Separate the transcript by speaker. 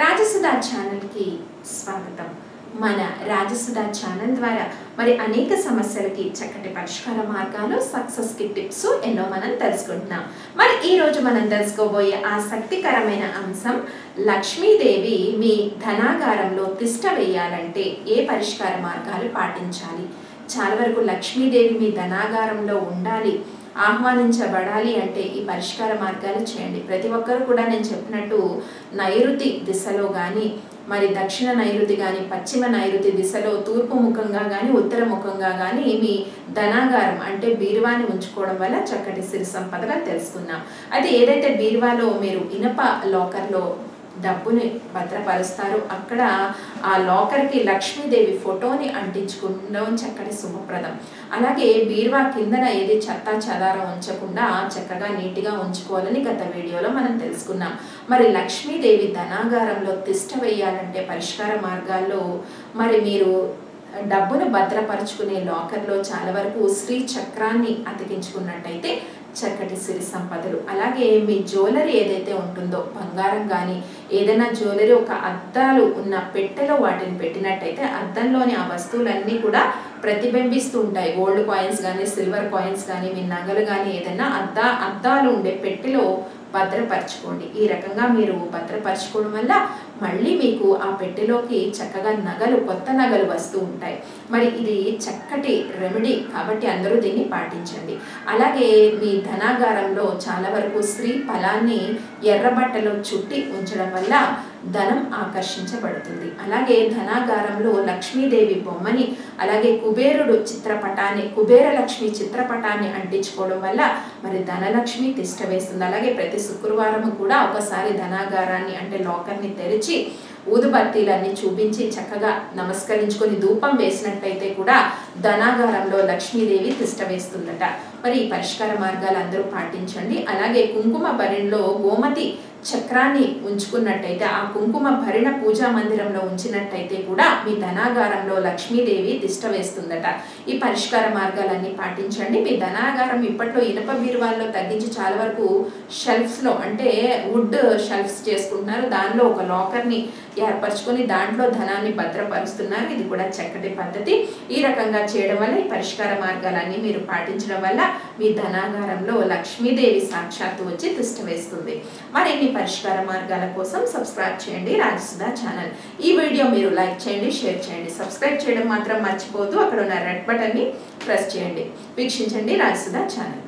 Speaker 1: రాజసుధా ఛానల్కి స్వాగతం. మన రాజసుధా ఛానల్ ద్వారా మరి అనేక సమస్యలకి చక్కటి పరిష్కార మార్గాలు సక్సెస్కి టిప్స్ ఎన్నో మనం తెలుసుకుంటున్నాం. మరి ఈరోజు మనం తెలుసుకోబోయే ఆసక్తికరమైన అంశం లక్ష్మీదేవి మీ ధనాగారంలో తిష్ట వేయాలంటే ఏ పరిష్కార మార్గాలు పాటించాలి? చాలా వరకు లక్ష్మీదేవి మీ ధనాగారంలో ఉండాలి ఆహ్వానించబడాలి అంటే ఈ పరిష్కార మార్గాలు చేయండి. ప్రతి ఒక్కరు కూడా నేను చెప్పినట్టు నైరుతి దిశలో కానీ మరి దక్షిణ నైరుతి కానీ పశ్చిమ నైరుతి దిశలో తూర్పు ముఖంగా కానీ ఉత్తర ముఖంగా కానీ మీ ధనాగారం అంటే బీరువాని ఉంచుకోవడం వల్ల చక్కటి సిరి సంపదగా తెలుసుకుందాం. అయితే ఏదైతే బీరువాలో మీరు ఇనప లాకర్లో డబ్బుని భద్రపరుస్తారు. అక్కడ ఆ లాకర్కి లక్ష్మీదేవి ఫోటోని అంటించుకుండా చక్కటి శుభప్రదం. అలాగే బీర్వా కిందన ఏది చెత్త చెదారం ఉంచకుండా చక్కగా నీట్గా ఉంచుకోవాలని గత వీడియోలో మనం తెలుసుకున్నాం. మరి లక్ష్మీదేవి ధనాగారంలో తిష్ట వేయాలంటే పరిష్కార మార్గాల్లో మరి మీరు డబ్బును భద్రపరుచుకునే లాకర్లో చాలా వరకు శ్రీ చక్రాన్ని అతికించుకున్నట్టయితే చక్కటి సిరి సంపదలు. అలాగే మీ జ్యువెలరీ ఏదైతే ఉంటుందో బంగారం కానీ ఏదైనా జ్యువెలరీ ఒక అద్దాలు ఉన్న పెట్టెలో వాటిని పెట్టినట్టయితే అద్దంలోని ఆ వస్తువులన్నీ కూడా ప్రతిబింబిస్తూ ఉంటాయి. గోల్డ్ కాయిన్స్ కానీ సిల్వర్ కాయిన్స్ కానీ మీ నగలు కానీ ఏదైనా అద్దా అద్దాలు ఉండే పెట్టెలో భద్రపరచుకోండి. ఈ రకంగా మీరు భద్రపరచుకోవడం వల్ల మళ్ళీ మీకు ఆ పెట్టెలోకి చక్కగా నగలు కొత్త నగలు వస్తూ ఉంటాయి. మరి ఇది చక్కటి రెమెడీ కాబట్టి అందరూ దీన్ని పాటించండి. అలాగే మీ ధనాగారంలో చాలా వరకు స్త్రీ ఫలాన్ని ఎర్రబట్టలో చుట్టి ఉంచడం వల్ల ధనం ఆకర్షించబడుతుంది. అలాగే ధనాగారంలో లక్ష్మీదేవి బొమ్మని అలాగే కుబేరుడు చిత్రపటాన్ని కుబేర లక్ష్మి చిత్రపటాన్ని అంటించుకోవడం వల్ల మరి ధనలక్ష్మి తిష్ట వేస్తుంది. అలాగే ప్రతి శుక్రవారం కూడా ఒకసారి ధనాగారాన్ని అంటే లాకర్ని తెరిచి ఊదుబత్తీలన్నీ చూపించి చక్కగా నమస్కరించుకొని ధూపం వేసినట్టయితే కూడా ధనాగారంలో లక్ష్మీదేవి తిష్ట వేస్తుందట. మరి ఈ పరిష్కార మార్గాలు అందరూ పాటించండి. అలాగే కుంకుమ భరిణలో గోమతి చక్రాన్ని ఉంచుకున్నట్టయితే ఆ కుంకుమ భరిణ పూజా మందిరంలో ఉంచినట్టయితే కూడా మీ ధనాగారంలో లక్ష్మీదేవి దిష్ట వేస్తుందట. ఈ పరిష్కార మార్గాలన్నీ పాటించండి. మీ ధనాగారం ఇప్పట్లో ఇనప బీరువాల్లో తగ్గించి చాలా వరకు షెల్ఫ్లో అంటే వుడ్ షెల్ఫ్స్ చేసుకుంటున్నారు. దానిలో ఒక లాకర్ని ఏర్పరచుకొని దాంట్లో ధనాన్ని భద్రపరుస్తున్నారు. ఇది కూడా చక్కటి పద్ధతి. ఈ రకంగా చేయడం వల్ల ఈ పరిష్కార మార్గాలన్నీ మీరు పాటించడం వల్ల మీ ధనాగారంలో లక్ష్మీదేవి సాక్షాత్తు వచ్చి దిష్ట వేస్తుంది. మరిన్ని పరిష్కార మార్గాల కోసం సబ్స్క్రైబ్ చేయండి రాజసుధా ఛానల్. ఈ వీడియో మీరు లైక్ చేయండి షేర్ చేయండి. సబ్స్క్రైబ్ చేయడం మాత్రం మర్చిపోవద్దు. అక్కడ ఉన్న రెడ్ బటన్ని ప్రెస్ చేయండి. వీక్షించండి రాజసుధా ఛానల్.